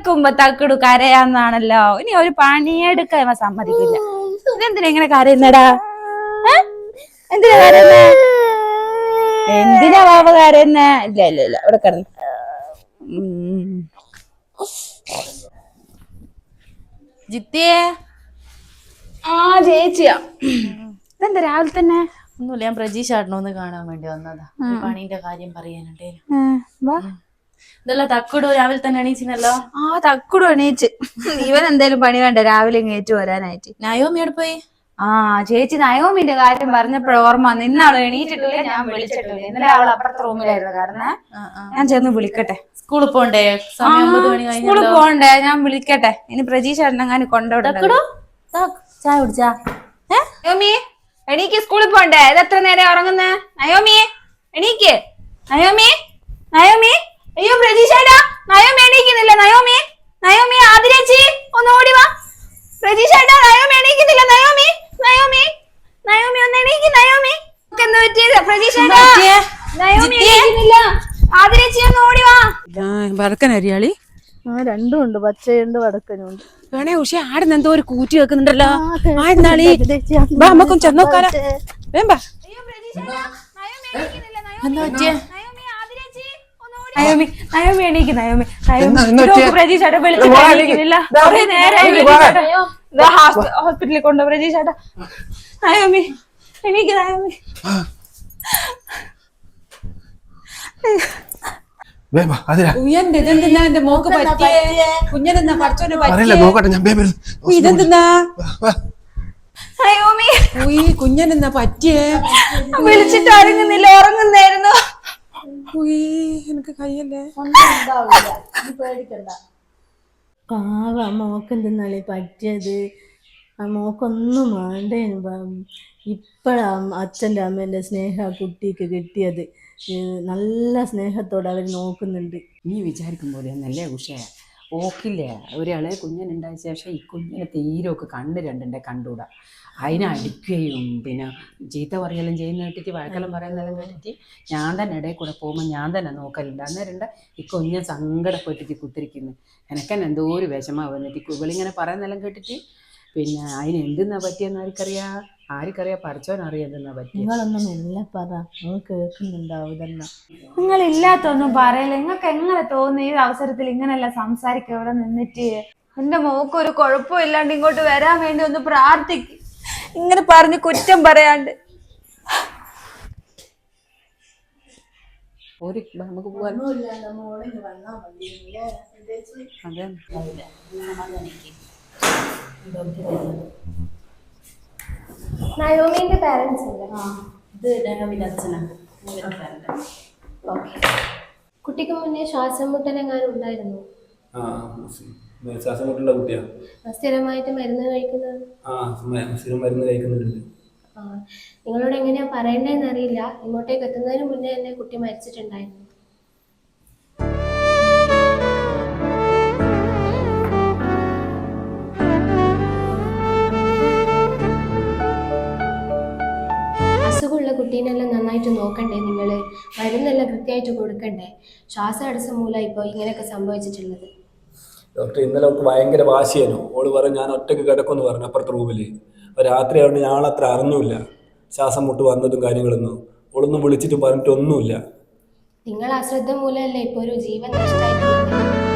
കേൾക്കുമ്പോ തക്കിടു കരയാന്നാണല്ലോ. ഇനി ഒരു പണിയെടുക്കാൻ സമ്മതിക്കില്ല. ഇതെന്തിനാ ഇങ്ങനെ കരയുന്നടാ? എന്തിനാ കരയുന്നേ? എന്തിനാ ബാബ കരയുന്നേ? ഇല്ല ഇല്ല ഇല്ല ഇവിടെ കിടന്നു. ജിത്തിയെ? ആ ചേച്ചിയാ. ഇതെന്താ രാവിലെ തന്നെ? ഒന്നുമില്ല ഞാൻ പ്രജീഷ് ആട്ടനൊന്ന് കാണാൻ വേണ്ടി വന്നതാ. പണീന്റെ കാര്യം പറയാനുണ്ടേനു. വാ. ഇതല്ല തക്കുടു രാവിലെ തന്നെ എണീച്ചിനല്ലോ ആ തക്കുടു എണീച്ച്. ഇവൻ എന്തേലും പണി വേണ്ട? രാവിലെ ഇങ്ങേറ്റ് വരാനായിട്ട്. നയോമി എവിടെ പോയി? ആ ചേച്ചി നയോമിന്റെ കാര്യം പറഞ്ഞപ്പോഴ ഓർമ്മ നിന്നാണ് എണീറ്റിട്ടില്ല ഞാൻ വിളിച്ചിട്ടില്ല. ഇന്നലെ അവൾ അപ്പുറത്തെ റൂമിലായിരുന്നു. കാരണം. ഞാൻ ചെന്ന് വിളിക്കട്ടെ. സ്കൂളിൽ പോണ്ടേ? സ്കൂളിൽ പോണ്ടേ? ഞാൻ വിളിക്കട്ടെ. ഇനി പ്രജീഷ് എണ്ണങ്ങാനും താ, ചായ കുടിച്ചാ? നയോമി എണീക്ക്. സ്കൂളിൽ പോണ്ടേ? ഇത് എത്ര നേരം ഉറങ്ങുന്നേ? നയോമി എണീക്ക്. Naomi Naomi. അയ്യോ പ്രജീഷേടാ നയോമി എണീക്കുന്നില്ല. നയോമി നയോമി ആതിരേച്ചി ഒന്ന് ഓടി വാ. പ്രതീക്ഷേട്ടാ നയോമി എണീക്കുന്നില്ല. നയോമി നയോമി നയോമി ഒന്ന് എണീക്ക് നയോമി. എന്താ പറ്റിയത്? പ്രജീഷേട്ടാ നയോമി എണീക്കുന്നില്ല. ആതിരേച്ചി ഒന്ന് ഓടി വാ. വടക്കൻ അരിയാളി? ആ രണ്ടും ഉണ്ട്. പച്ചയുണ്ട് വടക്കനും ഉണ്ട്. വേണേ ഉഷ ആടുന്ന് എന്തോ ഒരു കൂറ്റി വെക്കുന്നുണ്ടല്ലോ. ആടുന്നാളി വാ നമുക്കും ചെന്നോക്കാലോ. വേമ്പാ എന്താ പറ്റിയേ നയോമി ആതിരേച്ചി ഒന്ന് ഓടി നയോമി നയോമി എണീക്ക് നയോമി. നയോമി. വിളിച്ചിട്ട് എണീക്കുന്നില്ല നേരമായി ഹോസ്പിറ്റലിൽ കൊണ്ടു പ്രജീഷേട്ടാ നയോമി എണീക്ക് നയോമി. വേമ്പ അതിരാ. ഉയ്യന്റെ ഇതെന്തിനാ എന്റെ മോക്ക് പറ്റിയേ? കുഞ്ഞനെന്നാ പഠിച്ചോനെ പറ്റിയേ? നോക്കട്ടെ ഞാൻ വേഗം വരുന്നു. ഇതെന്തിനാ നയോമി. ഉയ് കുഞ്ഞനെന്നാ പറ്റിയേ? വിളിച്ചിട്ട് ഉറങ്ങുന്നില്ല ഉറങ്ങുന്നായിരുന്നു. എനിക്ക് കയ്യല്ലേ? പാവ മോക്ക് എന്തെന്നാളി പറ്റിയത്? ആ മോക്കൊന്നും വേണ്ടേനു ഇപ്പഴാ അച്ഛന്റെ അമ്മേന്റെ സ്നേഹം ആ കുട്ടിക്ക് കിട്ടിയത്. നല്ല സ്നേഹത്തോടെ അവർ നോക്കുന്നുണ്ട്. നീ വിചാരിക്കും പോലെ നല്ല ഉഷയ ഓക്കില്ല ഒരാളെ കുഞ്ഞിനുണ്ടായ ശേഷം ഈ കുഞ്ഞിനെ തീരൊക്കെ കണ്ണ് രണ്ടിന്റെ കണ്ടൂടാ. അതിനെ അടിക്കുകയും പിന്നെ ചീത്ത പറയലും ചെയ്യുന്ന കേട്ടിട്ട് വഴക്കെല്ലാം പറയുന്നതെല്ലാം കേട്ടിട്ട് ഞാൻ തന്നെ ഇടയിൽ കൂടെ പോകുമ്പോൾ ഞാൻ തന്നെ നോക്കലുണ്ട്. അന്നേരണ്ട ഈ കുഞ്ഞ സങ്കടപ്പെട്ടിട്ട് കുത്തിരിക്കുന്നു. എനക്കെന്നെ എന്തോ ഒരു വിഷമാവുന്നിട്ട് ഇവളിങ്ങനെ പറയുന്നെല്ലാം കേട്ടിട്ട് പിന്നെ അതിന് എന്തെന്നാ പറ്റിയെന്ന് ആർക്കറിയാ? ആർക്കറിയാ പഠിച്ചോൻ അറിയാതെന്നാ പറ്റി. നിങ്ങളൊന്നും ഇല്ല പറ. നിങ്ങൾ കേൾക്കുന്നുണ്ടാവും നിങ്ങൾ ഇല്ലാത്തൊന്നും പറയല്ല. നിങ്ങൾക്ക് എങ്ങനെ തോന്നുന്നു ഈ അവസരത്തിൽ ഇങ്ങനെയല്ല സംസാരിക്കുക? ഇവിടെ നിന്നിട്ട് എന്റെ മോക്ക് ഒരു കുഴപ്പവും ഇല്ലാണ്ട് ഇങ്ങോട്ട് വരാൻ വേണ്ടി ഒന്ന് പ്രാർത്ഥിക്കും. ഇങ്ങനെ പറഞ്ഞ് കുറ്റം പറയാണ്ട്. ഒരു നമുക്ക് പോവാൻ അതെ. നയോമിന്റെ പാരന്റ്സ് അല്ലേ ഇത് നയോമിന്റെ അച്ഛനാ ഇവരുടെ friend ആ. ഓക്കെ കുട്ടിക്ക് മുന്നേ ശ്വാസം മുട്ടലെങ്ങാനും ഉണ്ടായിരുന്നു ശ്വാസം മുട്ടുള്ള കുട്ടിയാ. സ്ഥിരമായിട്ട് മരുന്ന് കഴിക്കുന്നത്? ആ സ്ഥിരം മരുന്ന് കഴിക്കുന്നുണ്ട്. നിങ്ങളോട് എങ്ങനെയാ പറയണ്ടേന്ന് അറിയില്ല. ഇങ്ങോട്ടേക്ക് എത്തുന്നതിന് മുന്നേ തന്നെ കുട്ടി മരിച്ചിട്ടുണ്ടായിരുന്നു. നന്നായിട്ട് നോക്കണ്ടേ നിങ്ങൾ മരുന്നെല്ലാം കൃത്യമായിട്ട് കൊടുക്കണ്ടേ? ശ്വാസതടസ്സം മൂലം ഇപ്പോൾ ഇങ്ങനെയൊക്കെ സംഭവിച്ചിട്ടുള്ളത്. ഡോക്ടർ ഇന്നലെ അവൾക്ക് ഭയങ്കര വാശിയായിരുന്നു. ഓൾ പറഞ്ഞു ഞാൻ ഒറ്റയ്ക്ക് കിടക്കുമെന്ന് പറഞ്ഞു അപ്പുറത്തെ റൂമിൽ രാത്രി ആയതുകൊണ്ട് ഞാൻ അത്ര അറിഞ്ഞില്ല ശ്വാസം മുട്ട് വന്നതും കാര്യങ്ങളൊന്നും. ഓളൊന്നും വിളിച്ചിട്ട് പറഞ്ഞിട്ടൊന്നുമില്ല. നിങ്ങൾ അശ്രദ്ധ മൂലമല്ലേ ഇപ്പോൾ ഒരു ജീവൻ നഷ്ടമായിട്ടുള്ളത്?